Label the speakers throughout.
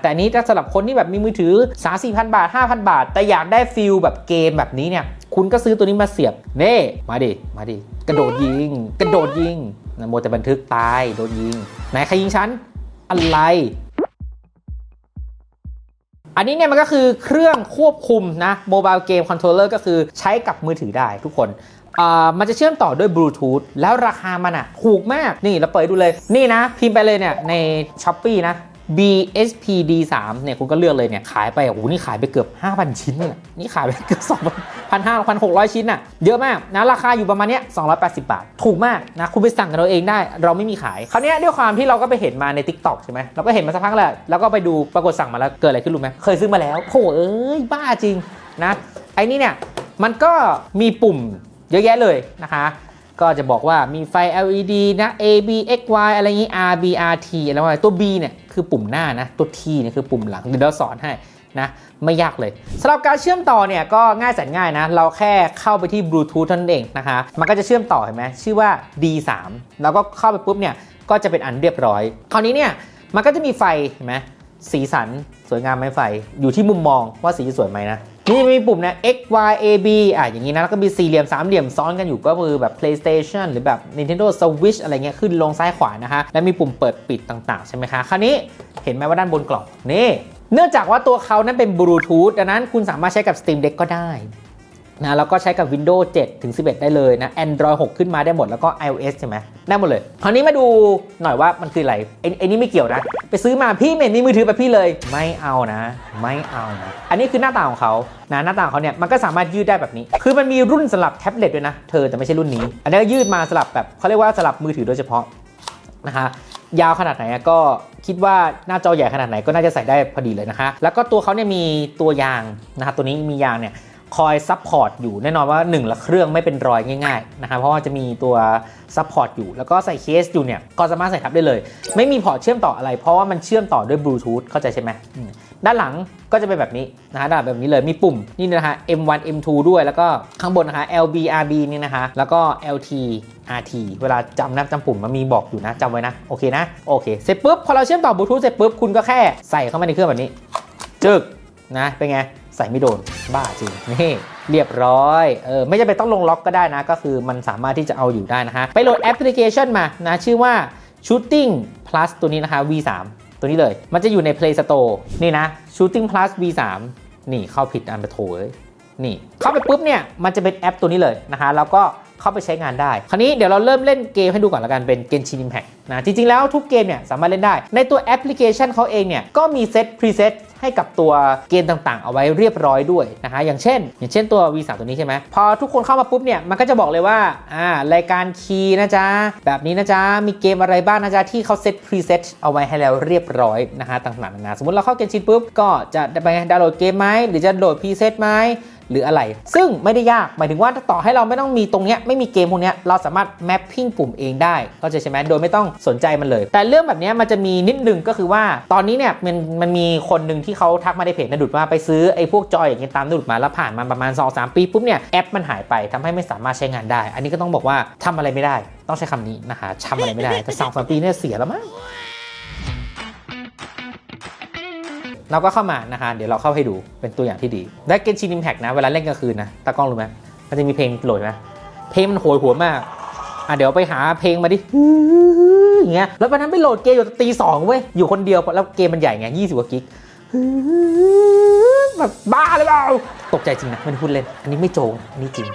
Speaker 1: แต่อันนี้ถ้าสำหรับคนที่แบบมีมือถือ3 4พันบาท 5,000 บาท แต่อยากได้ฟิลแบบเกมแบบนี้เนี่ยคุณก็ซื้อตัวนี้มาเสียบเน่มาดิ มาดิ กระโดดยิง กระโดดยิงนะโมแต่บันทึกตายโดนยิงไหนใครยิงฉันอะไรอันนี้เนี่ยมันก็คือเครื่องควบคุมนะโมบายเกมคอนโทรลเลอร์ก็คือใช้กับมือถือได้ทุกคนมันจะเชื่อมต่อด้วยบลูทูธแล้วราคามันอะถูกมาก นี่เราเปิดดูเลย นี่นะ พิมพ์ไปเลยเนี่ยใน s h อ p e e นะ BSPD3 เนี่ยคุณก็เลือกเลยเนี่ยขายไปโอ้โหนี่ขายไปเกือบ 5,000 ชิ้นน่ะนี่ขายไปเกือบ2,500 1,600 ชิ้นน่ะเยอะมากนะราคาอยู่ประมาณเนี้ย280 บาท ถูกมากนะคุณไปสั่งกันเราเองได้ เราไม่มีขายคราวนี้ด้วยความที่เราก็ไปเห็นมาใน TikTok ใช่ไหมเราก็เห็นมาสักพักแหละแล้วก็ไปดูปรากฏสั่งมาแล้วเกิดอะไรขึ้นรู้ไหมเคยซื้อมาแล้วโหเอ้ยบ้าจริงนะไอ้นี่เนี่ยมันก็มีปุ่มเยอะแยะเลยนะคะก็จะบอกว่ามีไฟ LED นะ A B X Y อะไรอย่างนี้ R B R T อะไรว่าตัว B เนี่ย คือปุ่มหน้านะ ตัว T เนี่ยคือปุ่มหลังเดี๋ยวเราสอนให้นะไม่ยากเลยสำหรับการเชื่อมต่อเนี่ยก็ง่ายแสนง่ายนะ เราแค่เข้าไปที่บลูทูธเท่านั้นเองนะคะ มันก็จะเชื่อมต่อเห็นไหมชื่อว่า D3 แล้วก็เข้าไปปุ๊บเนี่ยก็จะเป็นอันเรียบร้อย คราวนี้เนี่ยมันก็จะมีไฟเห็นไหมสีสันสวยงามไหมไฟ อยู่ที่มุมมองว่าสีสวยไหมนะ นี่มีปุ่มนะ X Y A B อะอย่างนี้นะ แล้วก็มีสี่เหลี่ยมสามเหลี่ยมซ้อนกันอยู่ก็คือแบบ PlayStation หรือแบบ Nintendo Switch อะไรเงี้ยขึ้นลงซ้ายขวานะคะและมีปุ่มเปิดปิดต่างๆ ใช่ไหมคะ คราวนี้เห็นไหมว่าด้านบนกล่อง นี่ เนื่องจากว่าตัวเขานั้นเป็นบลูทูธดังนั้นคุณสามารถใช้กับ Steam Deck ก็ได้นะแล้วก็ใช้กับ Windows 7 ถึง 11 ได้เลยนะ Android 6 ขึ้นมาได้หมดแล้วก็ iOS ใช่ไหม ได้หมดเลย คราวนี้มาดูหน่อยว่ามันคืออะไรไอ้นี่ไม่เกี่ยวนะ ไปซื้อมาพี่ไม่เห็นมีมือถือแบบพี่เลย ไม่เอานะ ไม่เอานะ อันนี้คือหน้าตาของเขานะหน้าตาของเขาเนี่ยมันก็สามารถยืดได้แบบนี้ คือมันมีรุ่นสำหรับแท็บเล็ตด้วยนะ เธอแต่ไม่ใช่รุ่นนี้ อันนี้ก็ยืดมาสลับแบบเขาเรียกว่าสลับมือถือโดยเฉพาะนะคะยาวขนาดไหนก็คิดว่าหน้าจอใหญ่ขนาดไหนก็น่าจะใส่ได้พอดีเลยนะคะแล้วก็ตัวเขาเนี่ยมีตัวยางนะคะตัวนี้มียางเนี่ย คอยซับพอร์ตอยู่แน่นอนว่า1ละเครื่องไม่เป็นรอยง่ายๆนะคะเพราะว่าจะมีตัวซับพอร์ตอยู่ แล้วก็ใส่เคสอยู่เนี่ยก็สามารถใส่ทับได้เลย ไม่มีพอร์ตเชื่อมต่ออะไร เพราะว่ามันเชื่อมต่อด้วยบลูทูธเข้าใจใช่ไหมด้านหลังก็จะเป็นแบบนี้นะคะด้านแบบนี้เลยมีปุ่มนี่นะคะ M1 M2 ด้วยแล้วก็ข้างบนนะคะ LB RB นี่นะคะแล้วก็ LT RT เวลาจำนะจำปุ่มมันมีบอกอยู่นะจำไว้นะโอเคนะโอเคเสร็จปุ๊บพอเราเชื่อมต่อบลูทูธเสร็จปุ๊บคุณก็แค่ใส่เข้ามาในเครื่องแบบนี้จึกนะเป็นไง ใส่ไม่โดนบ้าจริงนี่เรียบร้อยเออไม่จำเป็นต้องลงล็อกก็ได้นะ ก็คือมันสามารถที่จะเอาอยู่ได้นะฮะ ไปโหลดแอปพลิเคชันมานะชื่อว่า Shooting Plus ตัวนี้นะคะ V3 ตัวนี้เลย มันจะอยู่ใน Play Store นี่นะ Shooting Plus V3 นี่เข้าผิดอันไปโถเอ้ยนี่เข้าไปปุ๊บเนี่ยมันจะเป็นแอปตัวนี้เลยนะคะแล้วก็เข้าไปใช้งานได้ คราวนี้เดี๋ยวเราเริ่มเล่นเกมให้ดูก่อนละกันเป็น Genshin Impact นะจริงๆแล้วทุกเกมเนี่ยสามารถเล่นได้ ในตัวแอปพลิเคชันเขาเองเนี่ยก็มีเซตพรีเซต ให้กับตัวเกมต่างๆ เอาไว้เรียบร้อยด้วยนะคะอย่างเช่น อย่างเช่นตัว V3 ตัวนี้ใช่ไหมพอทุกคนเข้ามาปุ๊บเนี่ยมันก็จะบอกเลยว่าอ่ารายการคีย์นะจ๊ะแบบนี้นะจ๊ะมีเกมอะไรบ้างนะจ๊ะที่เขาเซตพรีเซตเอาไว้ให้แล้วเรียบร้อยนะคะต่างๆนานาสมมติเราเข้าเกมชินปุ๊บก็จะไปดาวน์โหลดเกมไหมหรือจะโหลดพรีเซตไหมหรืออะไร ซึ่งไม่ได้ยากหมายถึงว่าถ้าต่อให้เราไม่ต้องมีตรงเนี้ยไม่มีเกมพวกเนี้ยเราสามารถแมปปิ้งปุ่มเองได้เข้าใจใช่ไหมโดยไม่ต้องสนใจมันเลย แต่เรื่องแบบนี้มันจะมีนิดนึงก็คือว่าตอนนี้เนี่ยมันมันมีคนหนึ่งที่เขาทักมาในเพจนะดุดว่าไปซื้อไอ้พวกจอยอย่างเงี้ยตามนดุดมาแล้วผ่านมาประมาณ 2-3 ปีปุ๊บเนี่ยแอปมันหายไปทำให้ไม่สามารถใช้งานได้ อันนี้ก็ต้องบอกว่าทำอะไรไม่ได้ ต้องใช้คำนี้นะคะทำอะไรไม่ได้แต่สองสามปีเนี่ยเสียแล้วมั้ง เราก็เข้ามานะคะเดี๋ยวเราเข้าให้ดูเป็นตัวอย่างที่ดี และเกนชิน i ิมแพกนะ เวลาเล่นกลางคืนนะตากล้องรู้ไหมมันจะมีเพลงโหลดไหมเพลงมันโหยหัวมากอะเดี๋ยวไปหาเพลงมาดิอย่างเงี้ยแล้ววันนั้นไปโหลดเกมอยู่ตีสองเว้ยอยู่คนเดียวแล้วเกมมันใหญ่ไงยี่สิบกว่ากิกแบบบ้าเลยเปล่าตกใจจริงนะไม่ได้พูดเล่นอันนี้ไม่โจงอันนี้จริง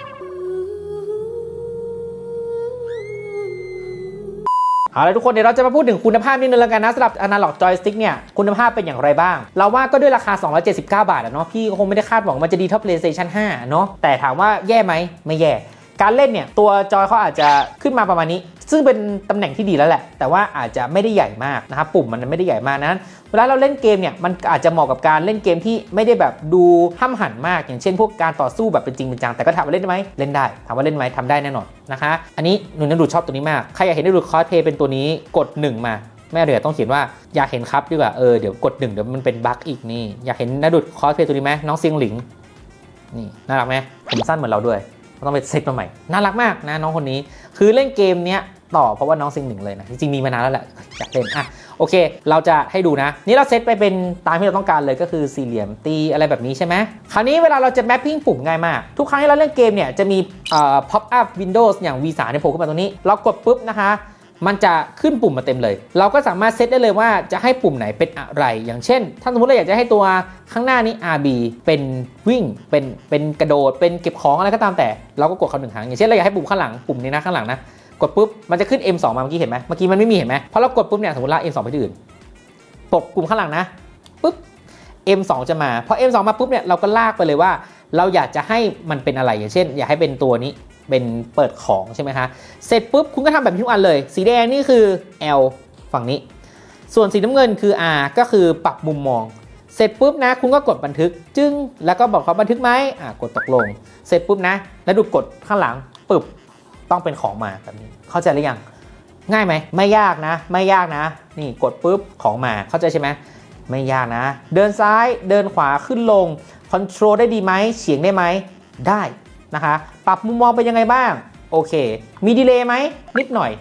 Speaker 1: เอาละทุกคนเดี๋ยวเราจะมาพูดถึงคุณภาพนิดนึงแล้วกันนะสำหรับอนาล็อกจอยสติ๊กเนี่ยคุณภาพเป็นอย่างไรบ้าง เราว่าก็ด้วยราคา 279 บาทอะเนาะพี่ก็คงไม่ได้คาดหวังมันจะดีเท่า PlayStation 5 เนาะแต่ถามว่าแย่ไหมไม่แย่ การเล่นเนี่ยตัวจอยเขาอาจจะขึ้นมาประมาณนี้ ซึ่งเป็นตำแหน่งที่ดีแล้วแหละ แต่ว่าอาจจะไม่ได้ใหญ่มากนะครับปุ่มมันไม่ได้ใหญ่มากนั้นเวลาเราเล่นเกมเนี่ยมันอาจจะเหมาะกับการเล่นเกมที่ไม่ได้แบบดูห้ำหันมาก อย่างเช่น พวกการต่อสู้แบบเป็นจริงเป็นจังแต่ก็ถามว่าเล่นไหมเล่นได้ถามว่าเล่นไหมทำได้แน่นอนนะคะอันนี้หนูนันดูชอบตัวนี้มากใครอยากเห็นนันดูคอสเพย์เป็นตัวนี้กด 1 มาแม่เดี๋ยวต้องเขียนว่าอยากเห็นครับดีกว่าเออเดี๋ยวกดหนึ่งเดี๋ยวมันเป็นบั๊กอีกนี่อยากเห็นนัดูคอสเพย์ตัวนี้ไหมน้องเซียงหลิงนี่น่ารักไหมผมสั้นเหมือนเราด้วย ต้องไปเซตมาใหม่ น่ารักมากนะน้องคนนี้ คือเล่นเกมเนี้ยต่อเพราะว่าน้องซิงหนึ่งเลยนะจริงๆมีมานานแล้วแหละอยากเล่นอะโอเค เราจะให้ดูนะ นี่เราเซตไปเป็นตามที่เราต้องการเลยก็คือสี่เหลี่ยมตีอะไรแบบนี้ใช่ไหมคราวนี้เวลาเราจะแมปปิ้งปุ่มง่ายมาก ทุกครั้งที่เราเล่นเกมเนี่ยจะมีเอ่อ pop up windows อย่าง V3 เนี่ยโผล่ขึ้นมาตรงนี้ เรากดปุ๊บนะคะ มันจะขึ้นปุ่มมาเต็มเลย เราก็สามารถเซตได้เลยว่าจะให้ปุ่มไหนเป็นอะไร อย่างเช่น ถ้าสมมติเราอยากจะให้ตัวข้างหน้านี้ RB เป็นวิ่ง เป็นเป็นกระโดด เป็นเก็บของอะไรก็ตามแต่ เราก็กดเขาหนึ่งครั้งอย่างเช่นเราอยากให้ปุ่มข้างหลังปุ่มนี้นะข้างหลังนะกดปุ๊บมันจะขึ้น M2 มาเมื่อกี้เห็นไหมเมื่อกี้มันไม่มีเห็นไหมพอเรากดปุ๊บเนี่ยสมมติเรา M2 ไปที่อื่นปกปุ่มข้างหลังนะปุ๊บ M2 จะมาพอ M2 มาปุ๊บเนี่ยเราก็ลากไปเลยว่า เราอยากจะให้มันเป็นอะไรอย่างเช่น อยากให้เป็นตัวนี้ เป็นเปิดของใช่ไหมคะเสร็จปุ๊บคุณก็ทำแบบทุกอันเลย สีแดงนี่คือ L ฝั่งนี้ ส่วนสีน้ำเงินคือ R ก็คือปรับมุมมอง เสร็จปุ๊บนะคุณก็กดบันทึก จึ้งแล้วก็บอกเขาบันทึกไหมอะกดตกลง เสร็จปุ๊บนะ แล้วดูกดข้างหลังปึ๊บต้องเป็นของมาแบบนี้ เข้าใจหรือยัง ง่ายไหม ไม่ยากนะ ไม่ยากนะ นี่กดปุ๊บของมา เข้าใจใช่ไหมไม่ยากนะ เดินซ้าย เดินขวา ขึ้นลง คอนโทรลได้ดีไหม เฉียงได้ไหม ได้ นะคะ ปรับมุมมองเป็นยังไงบ้าง โอเค มีดีเลย์ไหม นิดหน่อย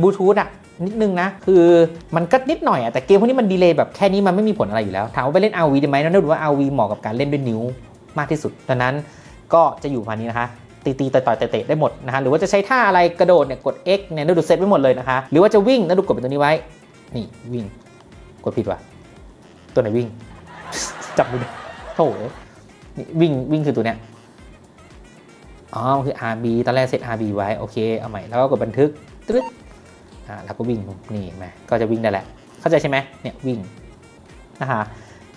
Speaker 1: บลูทูธอะนิดนึงนะ คือมันก็นิดหน่อยอะแต่เกมพวกนี้มันดีเลย์แบบแค่นี้มันไม่มีผลอะไรอยู่แล้ว ถามว่าไปเล่น RV ได้ไหมนั่นดูว่า RV เหมาะกับการเล่นด้วยนิ้วมากที่สุดดังนั้นก็จะอยู่ประมาณนี้นะคะตีตีต่อยต่อยเตะได้หมดนะฮะหรือว่าจะใช้ท่าอะไรกระโดดเนี่ยกด X เนี่ยนั่นดูเซตไว้หมดเลยนะคะ หรือว่าจะวิ่งนั่นดูกดเป็นตัวนี้ไว้ นี่วิ่งกดผิดว่ะตัวไหนวิ่ง จับมือโถ่วิ่งวิ่งคือตัวเนี้ย อ๋อมันคือ RB ตอนแรกเซต RB ไว้ โอเค เอาใหม่ แล้วก็กดบันทึกตึ๊ดอ่าแล้วก็วิ่งนี่เห็นไหมก็จะวิ่งได้แหละ เข้าใจใช่ไหมเนี่ยวิ่งนะฮะ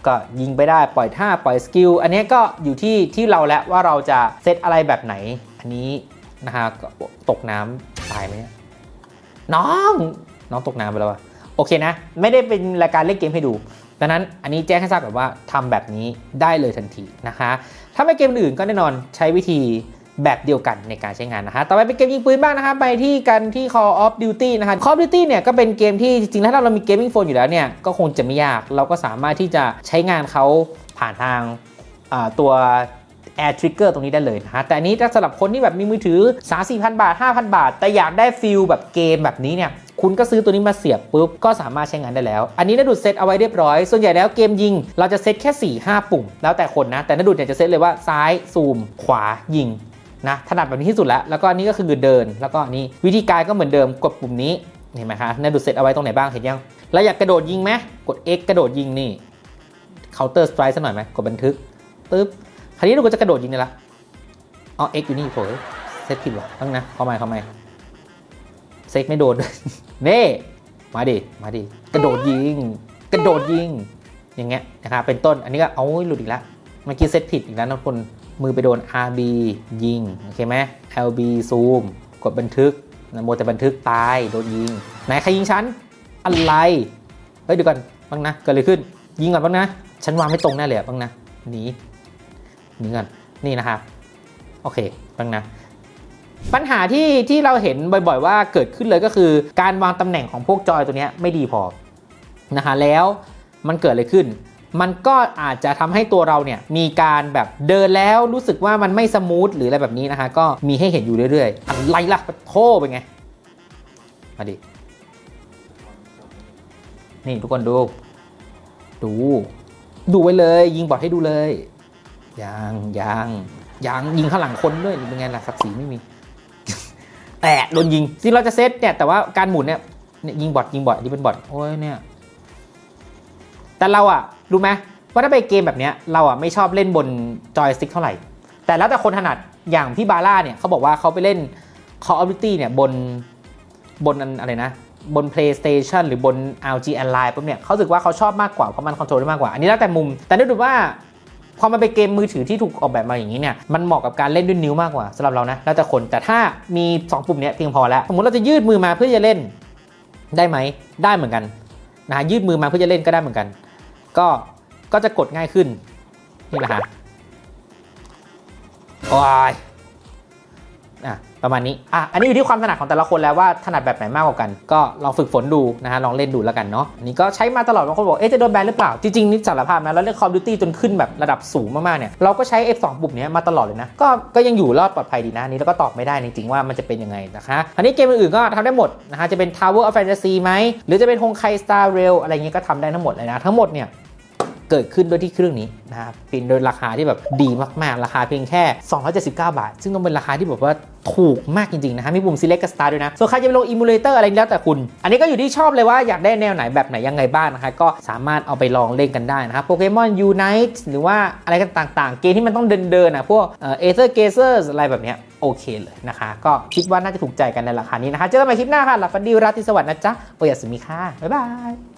Speaker 1: ก็ยิงไปได้ปล่อยท่าปล่อยสกิล อันนี้ก็อยู่ที่ที่เราแล้วว่าเราจะเซตอะไรแบบไหน อันนี้นะฮะตกน้ำตายไหมเนี่ยน้องน้องตกน้ำไปแล้วอะโอเคนะ ไม่ได้เป็นรายการเล่นเกมให้ดูดังนั้นอันนี้แจ้งให้ทราบแบบว่าทำแบบนี้ได้เลยทันทีนะคะ ถ้าไม่เกมอื่นก็แน่นอนใช้วิธี แบบเดียวกันในการใช้งานนะฮะ ต่อไปเป็นเกมยิงปืนบ้างนะคะไปที่กันที่ Call of Duty นะคะ Call of Duty เนี่ยก็เป็นเกมที่จริงๆแล้วถ้าเรามีเกมมิ่งโฟนอยู่แล้วเนี่ย ก็คงจะไม่ยาก เราก็สามารถที่จะใช้งานเขาผ่านทางตัว Air Trigger ตรงนี้ได้เลยนะฮะ แต่อันนี้ถ้าสำหรับคนที่แบบมีมือถือ 3 4 0 0 0 บาท 5,000 บาท แต่อยากได้ฟิลแบบเกมแบบนี้เนี่ยคุณก็ซื้อตัวนี้มาเสียบปุ๊บ ก็สามารถใช้งานได้แล้ว อันนี้นาดูดเซตเอาไว้เรียบร้อย ส่วนใหญ่แล้วเกมยิง เราจะเซตแค่ 4 5 ปุ่ม แล้วแต่คนนะ แต่นาดูดเนี่ยจะเซตเลยว่าซ้ายซูม ขวายิง นะถนัดแบบนี้ที่สุดแล้ว แล้วก็อันนี้ก็คือเดิน แล้วก็อันนี้วิธีการก็เหมือนเดิมกดปุ่มนี้เห็นไหมคะนาดูดเซตเอาไว้ตรงไหนบ้างเห็นยังแล้วอยากกระโดดยิงไหมกด X กระโดดยิงนี่ counter strike สักหน่อยไหมกดบันทึกปึ๊บคราวนี้เราก็จะกระโดดยิงเลยละอ๋อ X อยู่นี่โถยเซตผิดวะตั้งนะเข้ามาเข้ามาเซ็กไม่โดนเน่มาดิมาดิกระโดดยิง กระโดดยิงอย่างเงี้ยนะครับเป็นต้นอันนี้ก็เอาหลุดอีกแล้วเมื่อกี้เซตผิดอีกแล้วนะทุกคน มือไปโดน RB ยิง โอเคไหม LB ซูม กดบันทึกนะโมแต่บันทึกตาย โดนยิง ไหนใครยิงฉัน อะไร เฮ้ยเดี๋ยวก่อนบ้างนะ เกิดอะไรขึ้น ยิงก่อนบ้างนะ ฉันวางไม่ตรงแน่เลยบ้างนะ หนี หนีก่อน นี่นะครับ โอเคบ้างนะปัญหาที่ที่เราเห็นบ่อยๆ ว่าเกิดขึ้นเลยก็คือ การวางตำแหน่งของพวกจอยตัวนี้ไม่ดีพอนะคะแล้วมันเกิดอะไรขึ้น มันก็อาจจะทำให้ตัวเราเนี่ยมีการแบบเดินแล้วรู้สึกว่ามันไม่สมูทหรืออะไรแบบนี้นะคะก็มีให้เห็นอยู่เรื่อยๆอะไรล่ะโทษเป็นไง มาดิ นี่ทุกคนดู ดู ดูไว้เลย ยิงบอทให้ดูเลยยังยังยังยิงข้างหลังคนด้วยเป็นไงล่ะศักดิ์ศรีไม่มีแตะโดนยิงจริงเราจะเซตเนี่ยแต่ว่าการหมุนเนี่ยยิงบอทยิงบอทอันนี่เป็นบอทโอ้ยเนี่ยแต่เราอะ รู้ไหมว่าถ้าไปเกมแบบเนี้ยเราอะไม่ชอบเล่นบนจอยสติ๊กเท่าไหร่ แต่แล้วแต่คนถนัดอย่างพี่บาร่าเนี่ยเขาบอกว่าเขาไปเล่น Call of Duty เนี่ยบนบนอะไรนะ บน PlayStation หรือบน LG Ally ปุ๊บเนี่ยเขาสึกว่าเขาชอบมากกว่าเพราะมันคอนโทรลได้มากกว่า อันนี้แล้วแต่มุม แต่นึกดูว่าพอมันเป็นเกมมือถือที่ถูกออกแบบมาอย่างนี้เนี่ย มันเหมาะกับการเล่นด้วยนิ้วมากกว่าสำหรับเรานะ แล้วแต่คน แต่ถ้ามี 2 ปุ่มเนี้ยเพียงพอแล้ว สมมติเราจะยืดมือมาเพื่อจะเล่นได้ไหม ได้เหมือนกันนะยืดมือมาเพื่อจะเล่นก็ได้เหมือนกัน ก็ก็จะกดง่ายขึ้น นี่แหละฮะโอ้ยอะประมาณนี้อะอันนี้อยู่ที่ความถนัดของแต่ละคนแล้วว่าถนัดแบบไหนมากกว่ากัน ก็ลองฝึกฝนดูนะฮะลองเล่นดูแล้วกันเนาะอันนี้ก็ใช้มาตลอดบางคนบอกเอ๊ะจะโดนแบนหรือเปล่า จริงๆนี่สารภาพนะเราเล่น Call of Duty จนขึ้นแบบระดับสูงมากๆเนี่ยเราก็ใช้ F2 ปุ่มนี้มาตลอดเลยนะ ก็ก็ยังอยู่รอดปลอดภัยดีนะนี้แล้วก็ตอบไม่ได้จริงๆว่ามันจะเป็นยังไงนะคะอันนี้เกมอื่นๆก็ทำได้หมดนะฮะจะเป็น Tower of Fantasy ไหมหรือจะเป็น Honkai Star Rail อะไรเงี้ยก็ทำได้ทั้งหมดเลยนะทั้งหมดเนี่ย เกิดขึ้นด้วยที่เครื่องนี้นะครับเป็นโดยราคาที่แบบดีมากๆ ราคาเพียงแค่ 279 บาท ซึ่งต้องเป็นราคาที่แบบว่าถูกมากจริงๆนะฮะมีปุ่ม select กับ start ด้วยนะ ส่วนใครจะไปลง emulator อะไรแล้วแต่คุณ อันนี้ก็อยู่ที่ชอบเลยว่าอยากได้แนวไหนแบบไหนยังไงบ้างนะคะ ก็สามารถเอาไปลองเล่นกันได้นะครับโปเกมอน Unite หรือว่าอะไรกันต่างๆ เกมที่มันต้องเดินๆอะพวกเอ่อ Aether Gazers อะไรแบบเนี้ยโอเคเลยนะคะ ก็คิดว่าน่าจะถูกใจกันในราคานี้นะคะ เจอกันใหม่คลิปหน้าค่ะหลับฝันดีราตรีสวัสดิ์นะจ๊ะโอยาสุมิค่ะบ๊ายบาย